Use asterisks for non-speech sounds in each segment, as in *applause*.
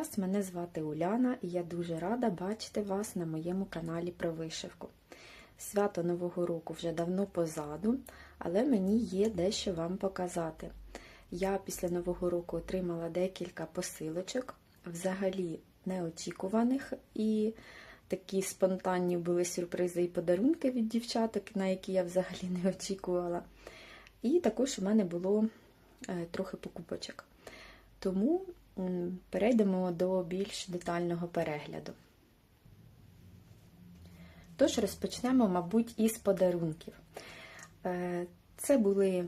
Вас! Мене звати Уляна і я дуже рада бачити вас на моєму каналі про вишивку. Свято Нового року вже давно позаду, але мені є дещо вам показати. Я після Нового року отримала декілька посилочок, взагалі неочікуваних, і такі спонтанні були сюрпризи і подарунки від дівчаток, на які я взагалі не очікувала. І також у мене було е, трохи покупочок. Тому перейдемо до більш детального перегляду. Тож розпочнемо, мабуть, із подарунків. Е, Це були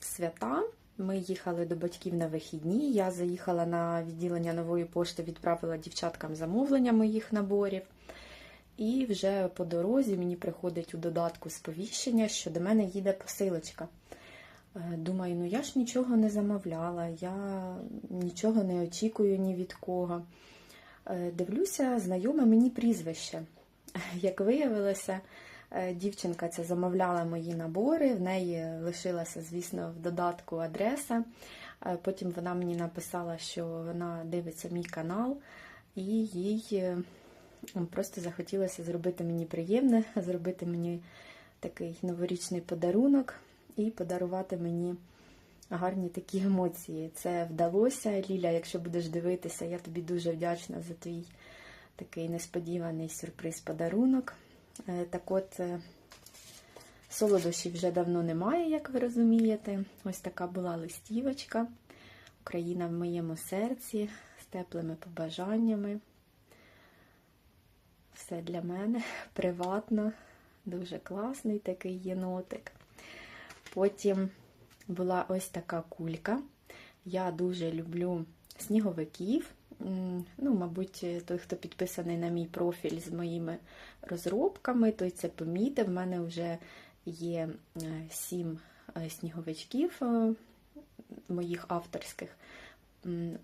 свята. Ми їхали до батьків на вихідні. Я заїхала на відділення нової пошти, відправила дівчаткам замовлення моїх наборів. І вже по дорозі мені приходить у додатку сповіщення, що до мене їде посилочка. Е, Думаю, ну я ж нічого не замовляла, я нічого не очікую ні від кого. Е, Дивлюся, знайоме мені прізвище. *laughs* Як виявилося, е, дівчинка ця замовляла мої набори, в неї лишилася, звісно, в додатку адреса. Потім вона мені написала, що вона дивиться мій канал, і їй просто захотілося зробити мені приємне, *laughs* зробити мені такий новорічний подарунок і подарувати мені гарні такі емоції. Це вдалося. Ліля, якщо будеш дивитися, я тобі дуже вдячна за твій такий несподіваний сюрприз-подарунок. Е, Так от, е, солодощів вже давно немає, як ви розумієте. Ось така була листівочка. Україна в моєму серці з теплими побажаннями. Все для мене приватно, дуже класний такий єнотик. Потім була ось така кулька. Я дуже люблю сніговиків. Ну, мабуть, той, хто підписаний на мій профіль з моїми розробками, той це помітив. В мене вже є е, сім е, сніговичків е, моїх авторських.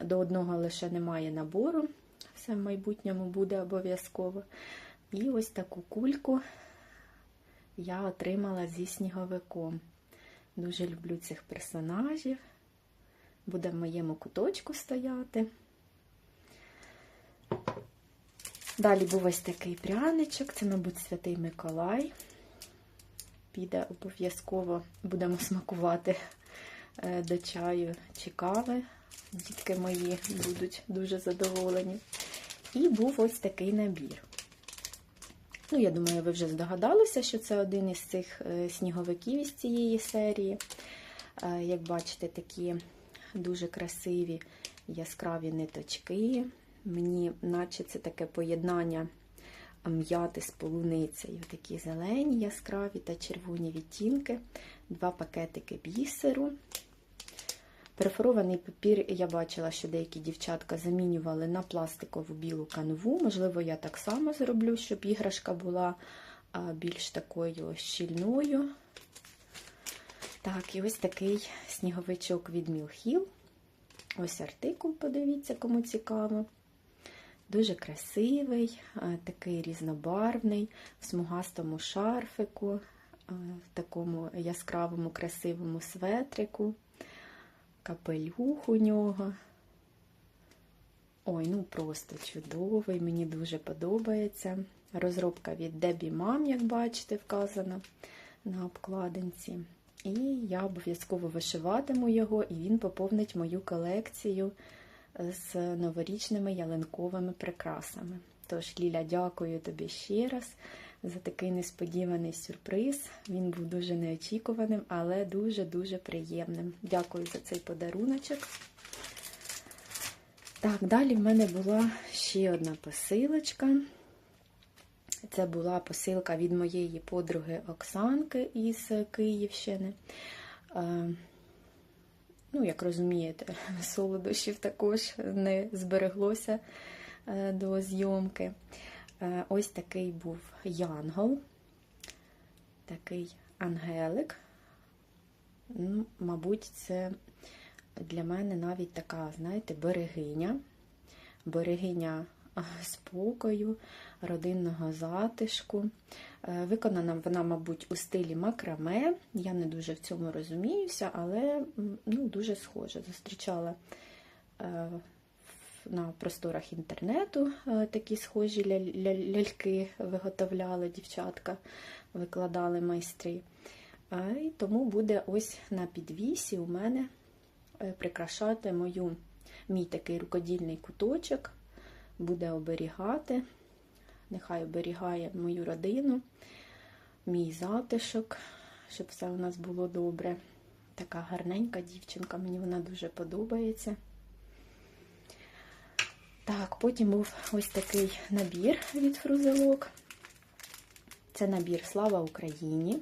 До одного лише немає набору, все в майбутньому буде обов'язково. І ось таку кульку я отримала зі сніговиком. Дуже люблю цих персонажів. Буде в моєму куточку стояти. Далі був ось такий пряничок, це, мабуть, Святий Миколай. Піде обов'язково, будемо смакувати е, до чаю чи кави. Дітки мої будуть дуже задоволені. І був ось такий набір. Ну, я думаю, ви вже здогадалися, що це один із цих е, сніговиків із цієї серії. Е, Як бачите, такі дуже красиві яскраві ниточки. Мені, наче це таке поєднання м'яти з полуницею. Такі зелені, яскраві та червоні відтінки, два пакетики бісеру. Перфорований папір я бачила, що деякі дівчатка замінювали на пластикову білу канву. Можливо, я так само зроблю, щоб іграшка була більш такою щільною. Так, і ось такий сніговичок від Мілхіл. Ось артикул, подивіться, кому цікаво. Дуже красивий, такий різнобарвний, в смугастому шарфику, в такому яскравому, красивому светрику капелюх у нього. Ой, ну просто чудовий, мені дуже подобається. Розробка від Debbie Mom, як бачите, вказана на обкладинці. І я обов'язково вишиватиму його, і він поповнить мою колекцію з новорічними ялинковими прикрасами. Тож, Ліля, дякую тобі ще раз за такий несподіваний сюрприз. Він був дуже неочікуваним, але дуже-дуже приємним. Дякую за цей подаруночок. Так, далі в мене була ще одна посилочка. Це була посилка від моєї подруги Оксанки із Київщини. Ну, як розумієте, *laughs* солодощів також не збереглося до зйомки. Ось такий був янгол, такий ангелик. Ну, Мабуть, це для мене навіть така, знаєте, берегиня, берегиня спокою, родинного затишку. Виконана вона, мабуть, у стилі макраме. Я не дуже в цьому розуміюся, але ну, дуже схоже. Зустрічала на просторах інтернету е, такі схожі ля- ля- ляльки виготовляли дівчатка, викладали майстри. Е, І тому буде ось на підвісі у мене е, прикрашати мою, мій такий рукодільний куточок, буде оберігати. Нехай оберігає мою родину, мій затишок, щоб все у нас було добре. Така гарненька дівчинка, мені вона дуже подобається. Так, потім був ось такий набір від фрузелок. Це набір Слава Україні.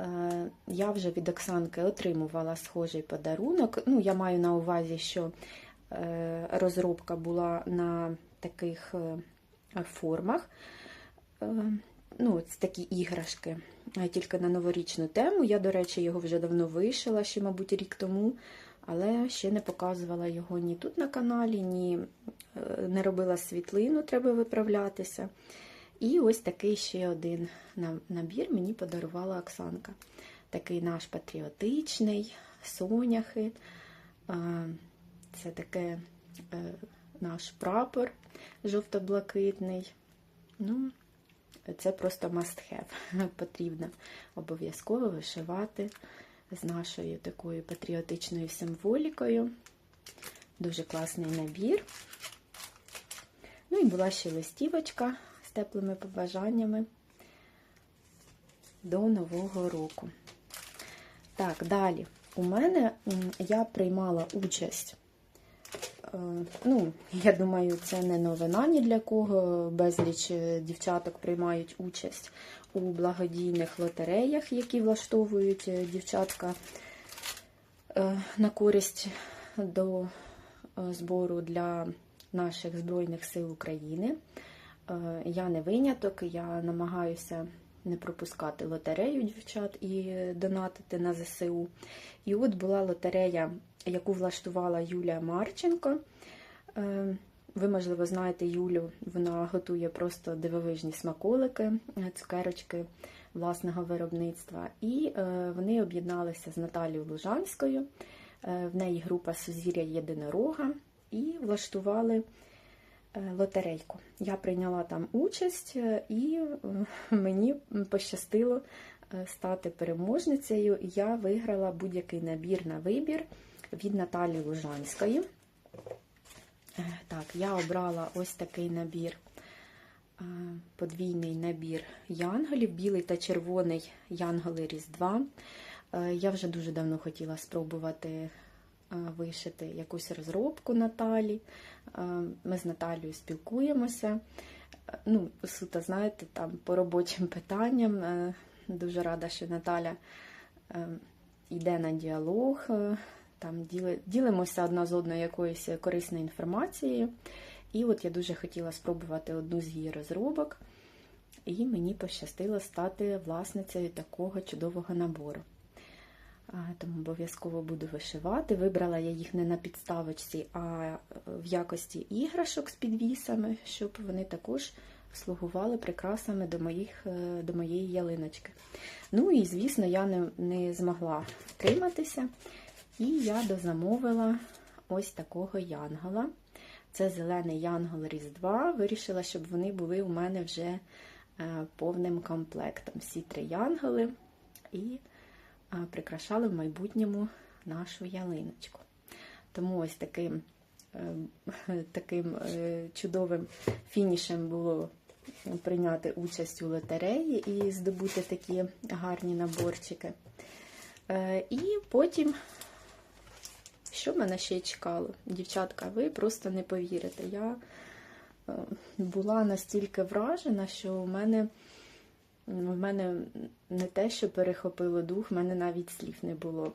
Е, Я вже від Оксанки отримувала схожий подарунок. Ну, я маю на увазі, що е, розробка була на таких е, формах. Ну, це такі іграшки, тільки на новорічну тему. Я, до речі, його вже давно вишила, ще, мабуть, рік тому, але ще не показувала його ні тут на каналі, ні е, не робила світлину, треба виправлятися. І ось такий ще один набір мені подарувала Оксанка. Такий наш патріотичний, соняхи. Це таке е, наш прапор жовто-блакитний. Ну, це просто must have. *laughs* Потрібно обов'язково вишивати з нашою такою патріотичною символікою. Дуже класний набір. Ну і була ще листівочка з теплими побажаннями до Нового року. Так, далі. У мене я приймала участь. Е, Ну, я думаю, це не новина ні для кого. Безліч е, дівчаток приймають участь у благодійних лотереях, які влаштовують е, дівчатка на користь до збору для наших Збройних сил України. Я не виняток, я намагаюся не пропускати лотерею дівчат і донатити на ЗСУ. І от була лотерея, яку влаштувала Юлія Марченко. Е, Ви, можливо, знаєте Юлю, вона готує просто дивовижні смаколики, е, цукерочки власного виробництва. І е, вони об'єдналися з Наталією Лужанською. В неї група Сузір'я Єдинорога і влаштували лотерейку. Я прийняла там участь, е, і е, *laughs* мені пощастило е, стати переможницею. Я виграла будь-який набір на вибір від Наталії Лужанської. Е, Так, я обрала ось такий набір, е, подвійний набір янголів, білий та червоний янголи Різдва. Е, Я вже дуже давно хотіла спробувати е, вишити якусь розробку Наталі. Е, Ми з Наталією спілкуємося. Е, Ну, суто, знаєте, там по робочим питанням. Е, Дуже рада, що Наталя е, йде на діалог. е, Там ділимося одна з одною якоюсь корисною інформацією. І от я дуже хотіла спробувати одну з її розробок, і мені пощастило стати власницею такого чудового набору. Тому обов'язково буду вишивати. Вибрала я їх не на підставочці, а в якості іграшок з підвісами, щоб вони також слугували прикрасами до, моїх, е, до моєї ялиночки. Ну і, звісно, я не, не змогла втриматися. І я дозамовила ось такого янгола. Це зелений янгол Різдва. Вирішила, щоб вони були у мене вже е, повним комплектом. Всі три янголи. І е, прикрашали в майбутньому нашу ялиночку. Тому ось таким, е, *laughs* таким е, чудовим фінішем було прийняти участь у лотереї і здобути такі гарні наборчики. Е, І потім, що мене ще чекало? Дівчатка, ви просто не повірите. Я була настільки вражена, що у мене в мене не те, що перехопило дух, в мене навіть слів не було.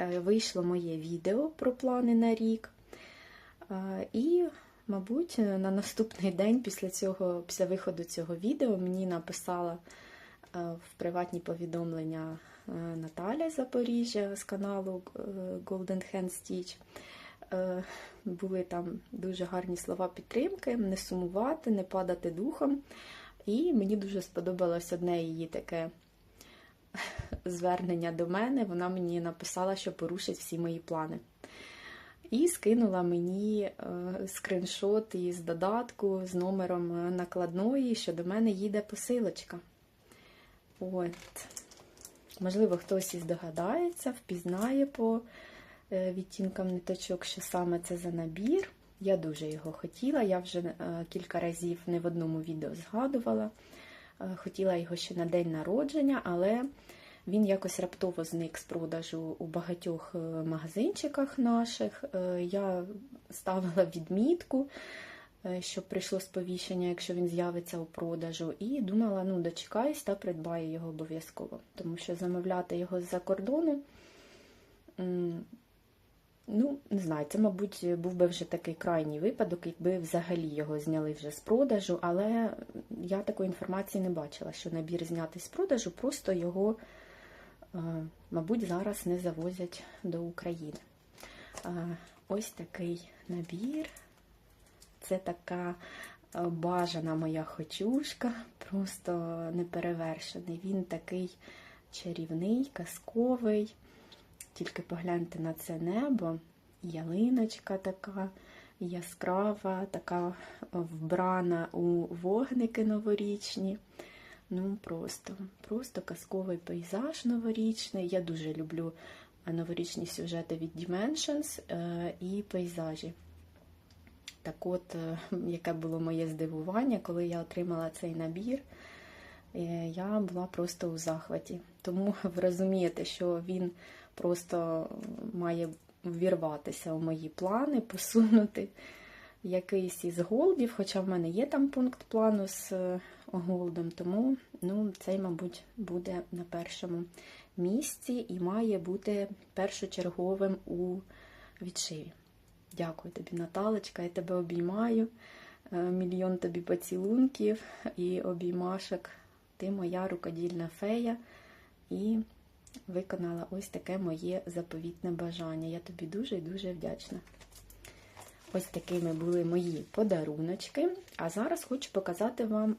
Е, Вийшло моє відео про плани на рік. Е, І, мабуть, на наступний день після цього, після виходу цього відео мені написала е, в приватні повідомлення Наталя Запоріжжя з каналу Golden Hand Stitch. Були там дуже гарні слова підтримки, не сумувати, не падати духом. І мені дуже сподобалось одне її таке *laughs* звернення до мене. Вона мені написала, що порушить всі мої плани. і скинула мені е, скриншот із додатку з номером е, накладної, що до мене їде посилочка. От. Можливо, хтось і здогадається, впізнає по е, відтінкам ниточок, що саме це за набір. Я дуже його хотіла. Я вже е, кілька разів не в одному відео згадувала. Е, Хотіла його ще на день народження, але він якось раптово зник з продажу у багатьох е, магазинчиках наших. Я ставила відмітку, щоб прийшло сповіщення, якщо він з'явиться у продажу, і думала, ну, дочекаюсь та придбаю його обов'язково. Тому що замовляти його з-за кордону. Ну, не знаю, це, мабуть, був би вже такий крайній випадок, якби взагалі його зняли вже з продажу, але я такої інформації не бачила, що набір знятий з продажу, просто його, е, мабуть, зараз не завозять до України. Е, Ось такий набір. Це така е, бажана моя хочушка, просто неперевершений. Він такий чарівний, казковий. Тільки погляньте на це небо, ялиночка така яскрава, така вбрана у вогники новорічні. Ну, просто, просто казковий пейзаж новорічний. Я дуже люблю новорічні сюжети від Dimensions е, і пейзажі. Так от, е, яке було моє здивування, коли я отримала цей набір, е, я була просто у захваті. Тому ви розумієте, що він просто має ввірватися у мої плани, посунути якийсь із голдів, хоча в мене є там пункт плану з е, голдом, тому ну, цей, мабуть, буде на першому місці і має бути першочерговим у відшиві. Дякую тобі, Наталочка, я тебе обіймаю. Е, Мільйон тобі поцілунків і обіймашок. Ти моя рукодільна фея. І виконала ось таке моє заповітне бажання. Я тобі дуже і дуже вдячна. Ось такими були мої подаруночки. А зараз хочу показати вам,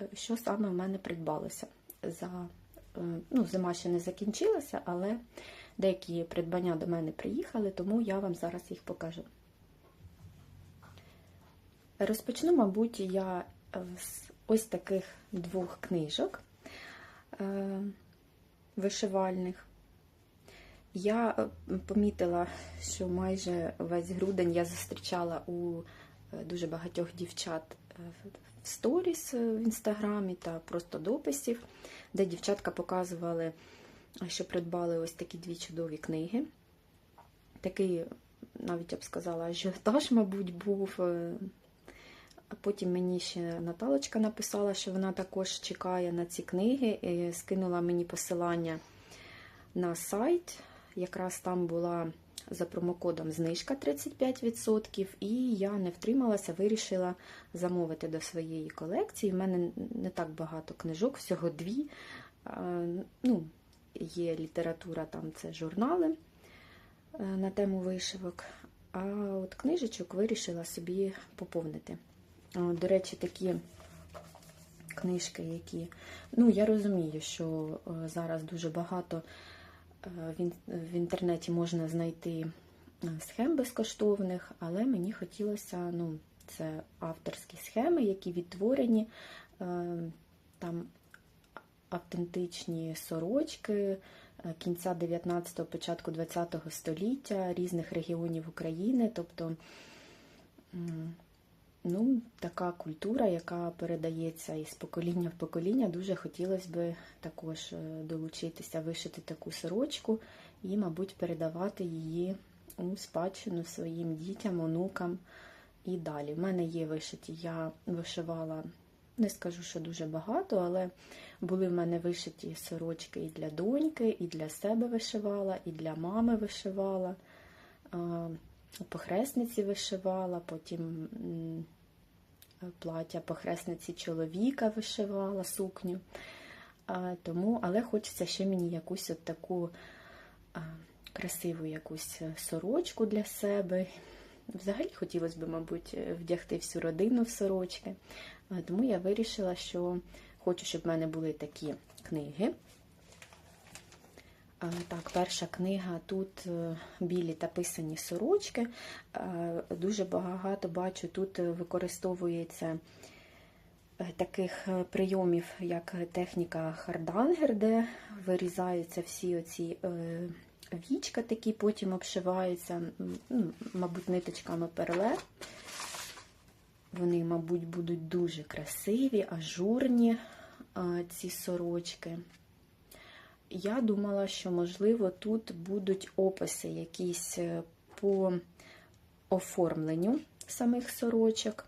е, що саме в мене придбалося. За, е, ну, Зима ще не закінчилася, але деякі придбання до мене приїхали, тому я вам зараз їх покажу. Розпочну, мабуть, я з ось таких двох книжок е, вишивальних. Я е, помітила, що майже весь грудень я зустрічала у е, дуже багатьох дівчат в сторіс в інстаграмі та просто дописів, де дівчатка показували, що придбали ось такі дві чудові книги. Такий, навіть я б сказала, ажіотаж, мабуть, був. Потім мені ще Наталочка написала, що вона також чекає на ці книги, і скинула мені посилання на сайт. Якраз там була за промокодом знижка 35%, і я не втрималася, вирішила замовити до своєї колекції. У мене не так багато книжок, всього дві. Ну, Є література, там це журнали на тему вишивок. А от книжечок вирішила собі поповнити. До речі, такі книжки, які. Ну, я розумію, що зараз дуже багато в інтернеті можна знайти схем безкоштовних, але мені хотілося, ну, це авторські схеми, які відтворені, там автентичні сорочки кінця 19-го, початку 20-го століття різних регіонів України. Тобто, ну, така культура, яка передається із покоління в покоління, дуже хотілося б також долучитися, вишити таку сорочку і, мабуть, передавати її у спадщину своїм дітям, онукам і далі. У мене є вишиті, я вишивала. Не скажу, що дуже багато, але були в мене вишиті сорочки і для доньки, і для себе вишивала, і для мами вишивала, похресниці вишивала, потім плаття похресниці чоловіка вишивала сукню. Тому, Але хочеться ще мені якусь от таку красиву якусь сорочку для себе. Взагалі хотілося б, мабуть, вдягти всю родину в сорочки. Тому я вирішила, що хочу, щоб в мене були такі книги. Так, перша книга тут е, білі та писані сорочки. Е, Дуже багато бачу, тут використовується е, таких прийомів, як техніка Хардангер, де вирізаються всі оці вічка, такі потім обшиваються, ну, мабуть, ниточками перле. Вони, мабуть, будуть дуже красиві, ажурні ці сорочки. Я думала, що, можливо, тут будуть описи якісь е, по оформленню самих сорочок,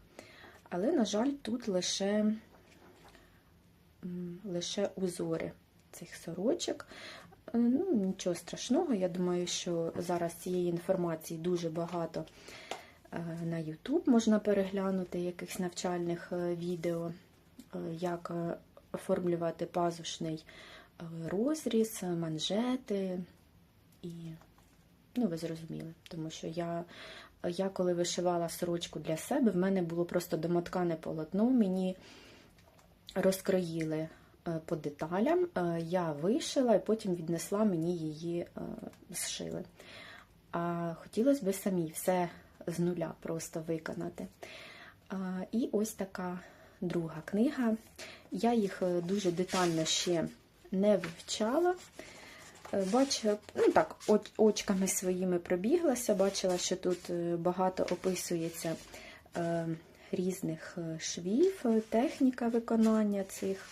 але, на жаль, тут лише, лише узори цих сорочок. Е, Ну, нічого страшного, я думаю, що зараз цієї інформації дуже багато е, на YouTube можна переглянути якихось навчальних відео, як оформлювати пазушний розріз, е, манжети і, ну, ви зрозуміли, тому що я, я коли вишивала сорочку для себе, в мене було просто домоткане полотно, мені розкроїли е, по деталям, е, я вишила і потім віднесла, мені її е, зшили. А хотілося б самі все з нуля просто виконати. І ось така друга книга. Я їх е, дуже детально ще не вивчала. Е, Бачила, ну так, очками своїми пробіглася, бачила, що тут е, багато описується е, різних швів, техніка виконання цих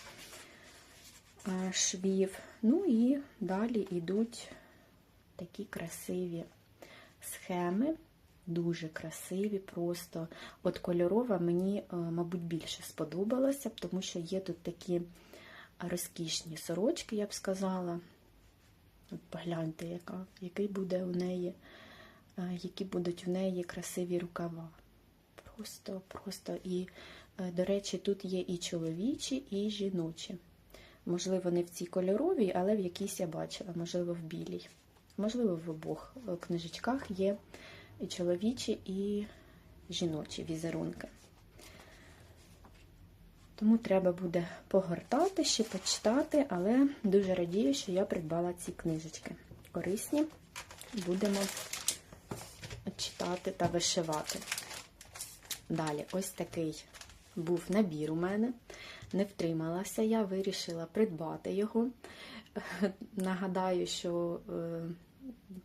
швів. Ну і далі йдуть такі красиві схеми, дуже красиві, просто. От кольорова мені, мабуть, більше сподобалася, тому що є тут такі розкішні сорочки, я б сказала. От погляньте, яка, який буде у неї, е, які будуть у неї красиві рукава. Просто, просто. І, е, до речі, тут є і чоловічі, і жіночі. Можливо, не в цій кольоровій, але в якійсь я бачила, можливо, в білій. Можливо, в обох е, книжечках є і чоловічі, і жіночі візерунки. Тому треба буде погортати, ще почитати, але дуже радію, що я придбала ці книжечки. Корисні, будемо читати та вишивати. Далі, ось такий був набір у мене. Не втрималася, я вирішила придбати його. Нагадаю, що е,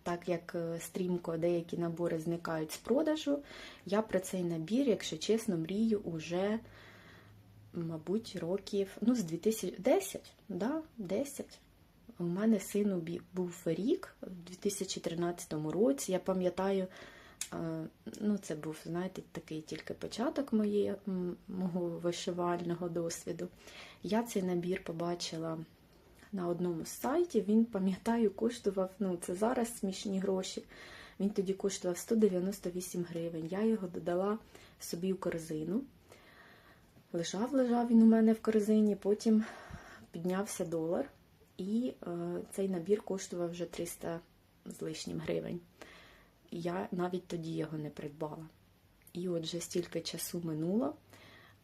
так як е, стрімко деякі набори зникають з продажу, я про цей набір, якщо чесно, мрію уже, мабуть, років, ну, з 2010, да, 10. У мене сину був рік у 2013 році. Я пам'ятаю, е, ну, це був, знаєте, такий тільки початок моєї, м, мого вишивального досвіду. Я цей набір побачила на одному з сайтів. Він, пам'ятаю, коштував, ну, це зараз смішні гроші. Він тоді коштував 198 гривень. Я його додала собі в корзину. Лежав, лежав він у мене в корзині, потім піднявся долар, і е, цей набір коштував вже 300 з лишнім гривень. Я навіть тоді його не придбала. І отже, стільки часу минуло,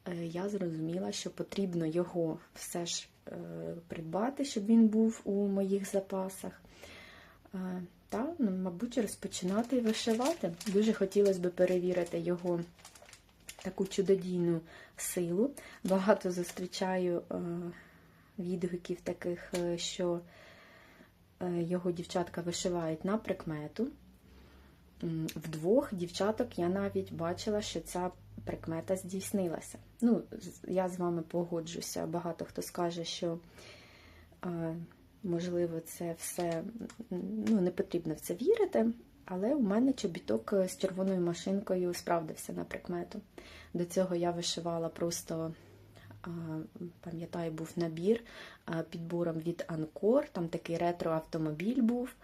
е, я зрозуміла, що потрібно його все ж е, придбати, щоб він був у моїх запасах. Е, Та, ну, мабуть, розпочинати вишивати. Дуже хотілося б перевірити його таку чудодійну силу. Багато зустрічаю е, відгуків таких, е, що е, його дівчатка вишивають на прикмету. М, Вдвох дівчаток я навіть бачила, що ця прикмета здійснилася. Ну, я з вами погоджуся. Багато хто скаже, що можливо це все ну, не потрібно в це вірити, але у мене чобіток з червоною машинкою справдився на прикмету. До цього я вишивала просто, пам'ятаю, був набір підбором від Анкор, там такий ретро-автомобіль був.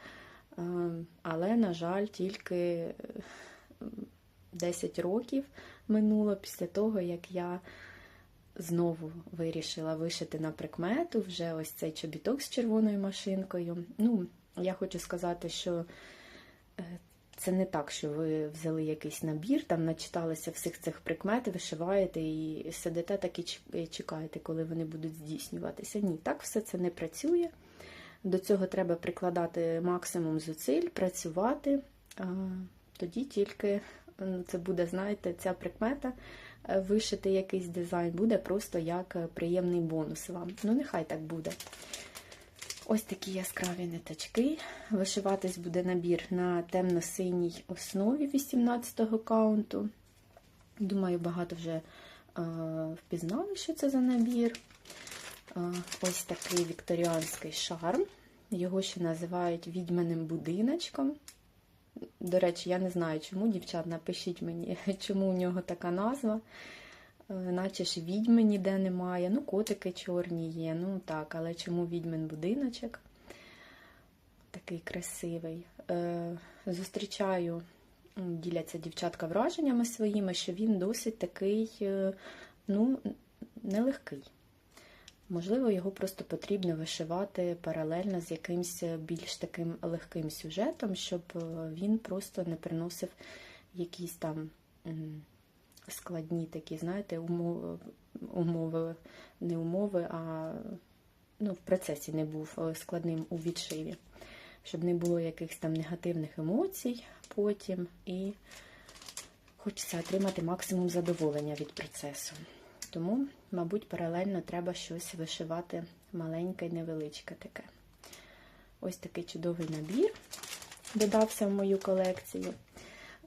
Але, на жаль, тільки е, 10 років минуло після того, як я знову вирішила вишити на прикмету вже ось цей чобіток з червоною машинкою. Ну, я хочу сказати, що е, це не так, що ви взяли якийсь набір, там начиталися всіх цих прикмет, вишиваєте і сидите так і чекаєте, коли вони будуть здійснюватися. Ні, так все це не працює. До цього треба прикладати максимум зусиль, працювати. Тоді тільки це буде, знаєте, ця прикмета, е, вишити якийсь дизайн, буде просто як е, приємний бонус вам. Ну, нехай так буде. Ось такі яскраві ниточки. Вишиватись буде набір на темно-синій основі 18-го каунту. Думаю, багато вже е, впізнали, що це за набір. Е, ось такий вікторіанський шарм. Його ще називають відьманим будиночком. До речі, я не знаю, чому, дівчат, напишіть мені, *laughs* чому у нього така назва. Е, Наче ж відьми ніде немає. Ну, котики чорні є, ну так, але чому відьмин будиночок? Такий красивий. Е, Зустрічаю, діляться дівчатка враженнями своїми, що він досить такий, е, ну, нелегкий. Можливо, його просто потрібно вишивати паралельно з якимось більш таким легким сюжетом, щоб він просто не приносив якісь там складні такі, знаєте, умови, умови не умови, а ну, в процесі не був е, складним у відшиві, щоб не було якихось там негативних емоцій потім і хочеться отримати максимум задоволення від процесу. Тому, мабуть, паралельно треба щось вишивати маленьке і невеличке таке. Ось такий чудовий набір додався в мою колекцію.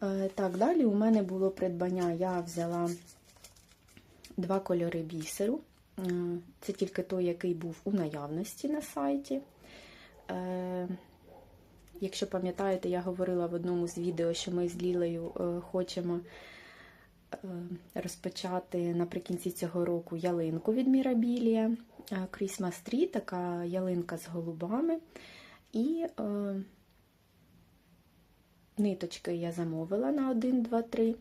Е, Так, далі у мене було придбання. Я взяла два кольори бісеру. Е, Це тільки той, який був у наявності на сайті. Е, Якщо пам'ятаєте, я говорила в одному з відео, що ми з Лілею хочемо розпочати наприкінці цього року ялинку від Мірабілія. Christmas Tree, така ялинка з голубами. І ниточки я замовила на 1, 2, 3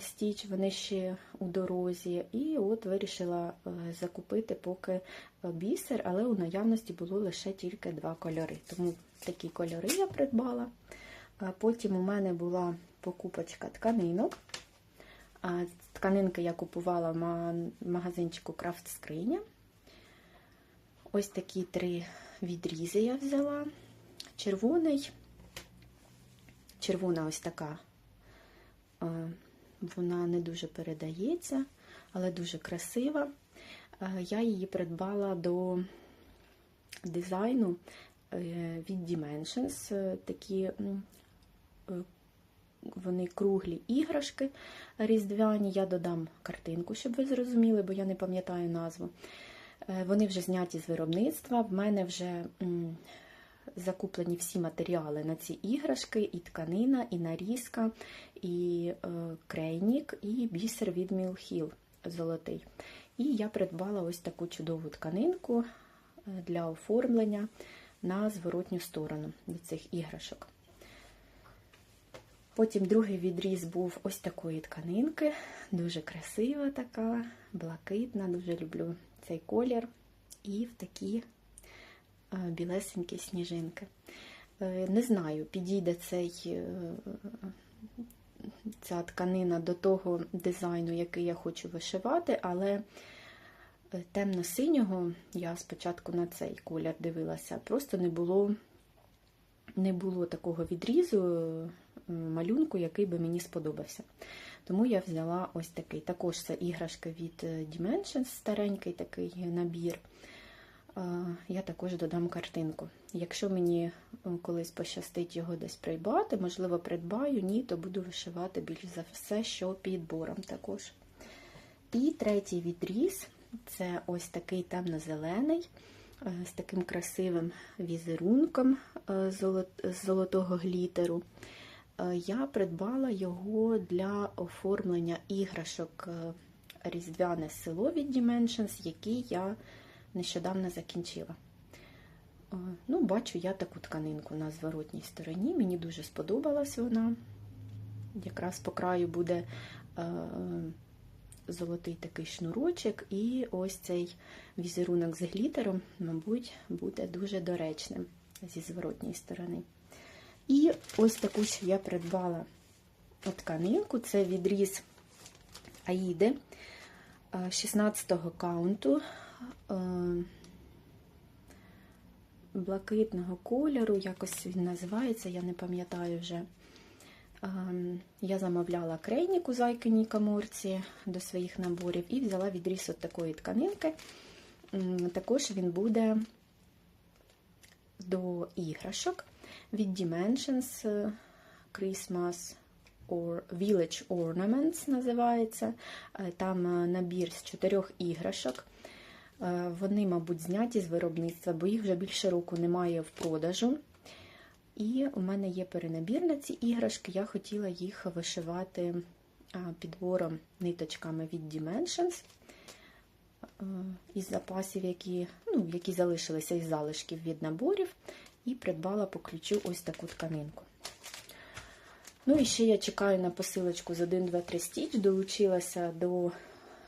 стіч, вони ще у дорозі. І от вирішила е, закупити поки бісер, але у наявності було лише тільки два кольори. Тому такі кольори я придбала. Потім у мене була покупочка тканинок. Тканинки я купувала в магазинчику Крафт Скриня. Ось такі три відрізи я взяла. Червоний, червона ось така, е, вона не дуже передається, але дуже красива. Е, Я її придбала до дизайну е, від Dimensions. Такі е, вони круглі іграшки різдвяні. Я додам картинку, щоб ви зрозуміли, бо я не пам'ятаю назву. Вони вже зняті з виробництва. В мене вже закуплені всі матеріали на ці іграшки, і тканина, і нарізка, і е, крейнік, і бісер від Мілхіл золотий. І я придбала ось таку чудову тканинку е, для оформлення на зворотню сторону до цих іграшок. Потім другий відріз був ось такої тканинки, дуже красива така, блакитна, дуже люблю цей колір. І в такі білесенькі сніжинки. Е, Не знаю, підійде цей, е, ця тканина до того дизайну, який я хочу вишивати, але е, темно-синього я спочатку на цей колір дивилася, просто не було, не було такого відрізу е, малюнку, який би мені сподобався. Тому я взяла ось такий. Також це іграшка від е, Dimensions, старенький такий набір. Я також додам картинку. Якщо мені колись пощастить його десь придбати, можливо, придбаю, ні, то буду вишивати більш за все, що підбором також. І третій відріз це ось такий темно-зелений, е, з таким красивим візерунком е, з золотого глітеру. Е, Я придбала його для оформлення іграшок Різдвяне село від Dimensions, який я нещодавно закінчила. Е, Ну, бачу я таку тканинку на зворотній стороні. Мені дуже сподобалась вона. Якраз по краю буде е, золотий такий шнурочок, і ось цей візерунок з глітером, мабуть, буде дуже доречним зі зворотньої сторони. І ось таку ще я придбала тканинку. Це відріз Аїди 16-го каунту. Е, блакитного кольору, якось він називається, я не пам'ятаю вже. Ем, Я замовляла крейник у Зайкиній каморці до своїх наборів і взяла відріз от такої тканинки. Також він буде до іграшок від Dimensions е, Christmas or Village Ornaments називається. Е, Там е, набір з чотирьох іграшок. Е, Вони, мабуть, зняті з виробництва, бо їх вже більше року немає в продажу. І у мене є перенабір на ці іграшки. Я хотіла їх вишивати підбором ниточками від Dimensions е, із запасів, які, ну, які залишилися із залишків від наборів, і придбала по ключу ось таку тканинку. Ну і ще я чекаю на посилочку з 1, 2, 3 стіч, долучилася до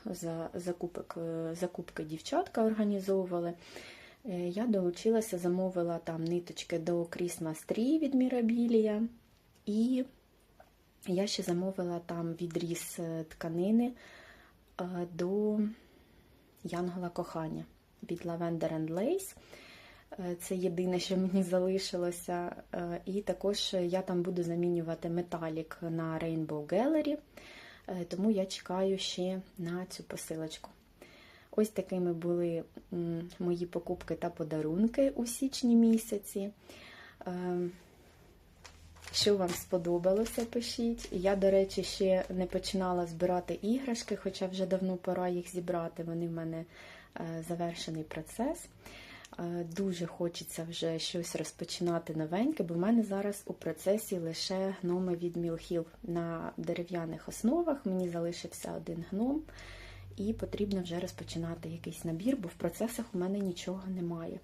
за, закупок, е, закупки дівчатка організовували. Е, Я долучилася, замовила там ниточки до Christmas Tree від Mirabilia. І я ще замовила там відріз е, тканини до Янгола кохання від Lavender and Lace. Це єдине, що мені залишилося. І також я там буду замінювати металік на Rainbow Gallery, тому я чекаю ще на цю посилочку. Ось такими були мої покупки та подарунки у січні місяці. Е, Що вам сподобалося, пишіть. Я, до речі, ще не починала збирати іграшки, хоча вже давно пора їх зібрати. Вони в мене е, завершений процес. Е, Дуже хочеться вже щось розпочинати новеньке, бо в мене зараз у процесі лише гноми від Мілхіл на дерев'яних основах. Мені залишився один гном, і потрібно вже розпочинати якийсь набір, бо в процесах у мене нічого немає.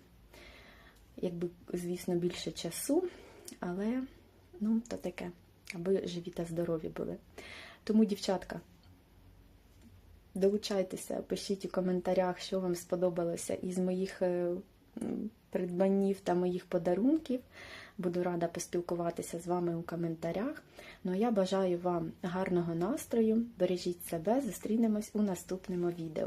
Якби, звісно, більше часу, але ну, то таке, аби живі та здорові були. Тому, дівчатка, долучайтеся, пишіть у коментарях, що вам сподобалося із моїх е, придбанів та моїх подарунків. Буду рада поспілкуватися з вами у коментарях. Ну а я бажаю вам гарного настрою, бережіть себе, зустрінемось у наступному відео.